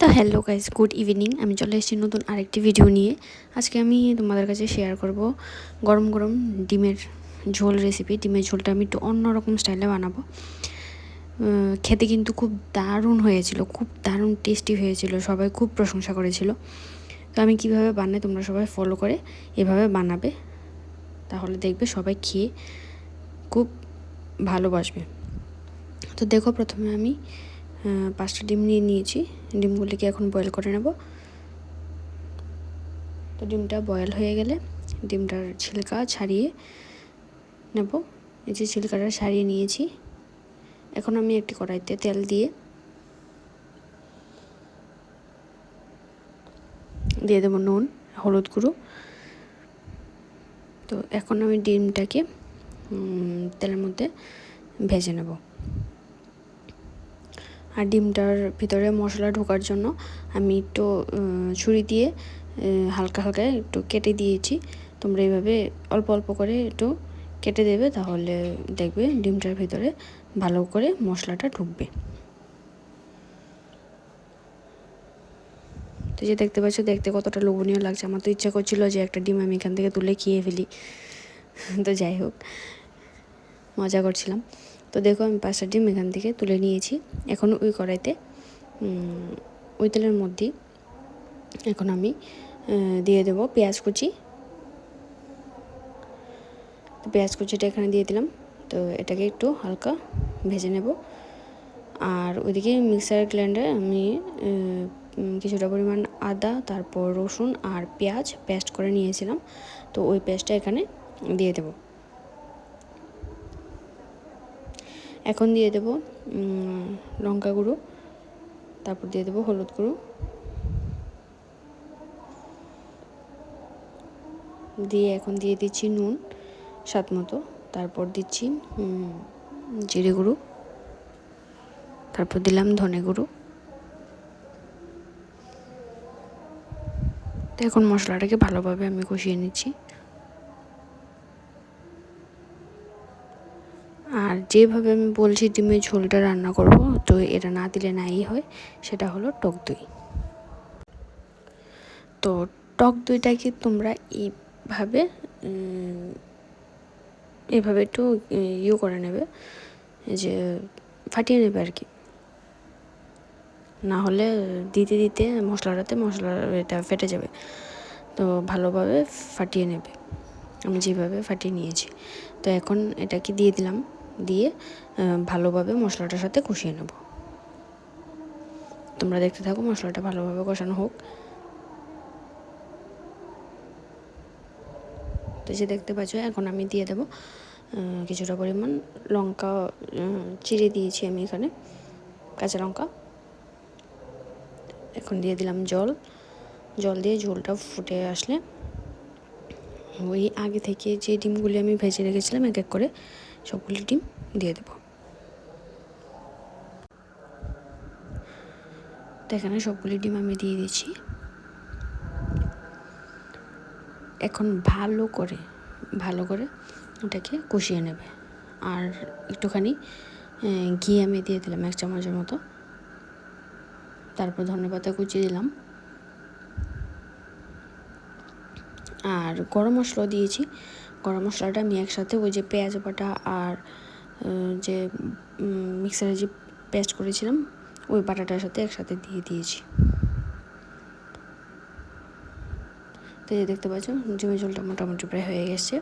তো hello guys good evening. আমি চলে এসেছি নতুন আরেকটি ভিডিও নিয়ে। আজকে আমি তোমাদের কাছে শেয়ার করব গরম গরম ডিমের ঝোল রেসিপি ডিমের ঝোলটা আমি একটু অন্যরকম স্টাইলে বানাবো। খেতে কিন্তু খুব দারুণ হয়েছিল, খুব দারুণ টেস্টি হয়েছিল, সবাই খুব প্রশংসা করেছিল। তো আমি কীভাবে বানাই তোমরা সবাই ফলো করে এভাবে বানাবে, তাহলে দেখবে সবাই খেয়ে খুব ভালোবাসবে। তো দেখো প্রথমে আমি পাঁচটা ডিম নিয়ে নিয়েছি। ডিমগুলিকে এখন বয়েল করে নেব। তো ডিমটা বয়েল হয়ে গেলে ডিমটার ছিলকা ছাড়িয়ে নেব। এই যে ছিলকাটা ছাড়িয়ে নিয়েছি। এখন আমি একটি কড়াইতে তেল দিয়ে দিয়ে দেবো নুন, হলুদ গুঁড়ো। তো এখন আমি ডিমটাকে তেলের মধ্যে ভেজে নেব। আর ডিমটার ভিতরে মশলা ঢোকার জন্য আমি একটু ছুরি দিয়ে হালকা হালকা একটু কেটে দিয়েছি। তোমরা এইভাবে অল্প অল্প করে একটু কেটে দেবে, তাহলে দেখবে ডিমটার ভিতরে ভালো করে মশলাটা ঢুকবে। তো যে দেখতে পাচ্ছ, দেখতে কতটা লোভনীয় লাগছে। আমার তো ইচ্ছা করছিল যে একটা ডিম আমি এখান থেকে তুলে খেয়ে ফেলি। তো যাই হোক, মজা করছিলাম। তো দেখো আমি পাঁচটা ডিম এখান থেকে তুলে নিয়েছি। এখন ওই কড়াইতে ওই তেলের মধ্যে এখন আমি দিয়ে দেবো পেঁয়াজ কুচি। তো পেঁয়াজ কুচিটা এখানে দিয়ে দিলাম। তো এটাকে একটু হালকা ভেজে নেব। আর ওইদিকে মিক্সার গ্রাইন্ডারে আমি কিছুটা পরিমাণ আদা, তারপর রসুন আর পেঁয়াজ পেস্ট করে নিয়েছিলাম। তো ওই পেস্টটা এখানে দিয়ে দেবো। এখন দিয়ে দেবো লঙ্কা গুঁড়ো, তারপর দিয়ে দেবো হলুদ গুঁড়ো। দিয়ে এখন দিয়ে দিচ্ছি নুন স্বাদ মতো, তারপর দিচ্ছি জিরে গুঁড়ো, তারপর দিলাম ধনে গুঁড়ো। তো এখন মশলাটাকে ভালোভাবে আমি কষিয়ে নিচ্ছি। আর যেভাবে আমি বলছি ডিমের ঝোলটা রান্না করব, তো এটা না দিলে নাই হয়, সেটা হলো টক দই। তো টক দইটাকে তোমরা এইভাবে এভাবে একটু ইয়ে করে নেবে, যে ফাটিয়ে নেবে আর কি। না হলে দিতে দিতে মশলাটাতে মশলা এটা ফেটে যাবে, তো ভালোভাবে ফাটিয়ে নেবে। আমি যেভাবে ফাটিয়ে নিয়েছি। তো এখন এটাকে দিয়ে দিলাম। দিয়ে ভালোভাবে মশলাটার সাথে কষিয়ে নেব। তোমরা দেখতে থাকো মশলাটা ভালোভাবে কষানো হোক। তো যে দেখতে পাচ্ছ, এখন আমি দিয়ে দেবো কিছুটা পরিমাণ লঙ্কা চিড়ে দিয়েছি আমি এখানে, কাঁচা লঙ্কা। এখন দিয়ে দিলাম জল। জল দিয়ে ঝোলটা ফুটে আসলে, ওই আগে থেকে যে ডিমগুলি আমি ভেজে রেখেছিলাম এক এক করে সবগুলি ডিম দিয়ে দেবো। তো এখানে সবগুলি ডিম আমি দিয়ে দিচ্ছি এখন ভালো করে ভালো করে ওটাকে কষিয়ে নেবে। আর একটুখানি ঘি আমি দিয়ে দিলাম এক চামচের মতো। তারপর ধনেপাতা কুচিয়ে দিলাম। আর গরম মশলাও দিয়েছি। গরম মশলাটা আমি একসাথে ওই যে পেঁয়াজ বাটা আর যে মিক্সারে যে পেস্ট করেছিলাম, ওই বাটাটার সাথে একসাথে দিয়ে দিয়েছি। তো এই দেখতে পাচ্ছ, জমি জলটা মোটামুটি প্রায় হয়ে গেছে।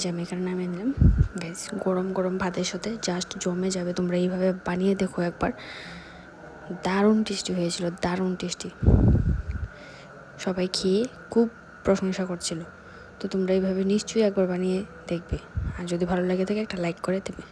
যে আমি এখানে নামিয়ে দিলাম গাইস গরম গরম ভাতের সাথে জাস্ট জমে যাবে। তোমরা এইভাবে বানিয়ে দেখো একবার। দারুণ টেস্টি হয়েছিল, দারুণ টেস্টি সবাই খেয়ে খুব প্রশংসা করছিল। তো তোমরা এইভাবে নিশ্চয়ই একবার বানিয়ে দেখবে। আর যদি ভালো লাগে থাকে একটা লাইক করে দেবে।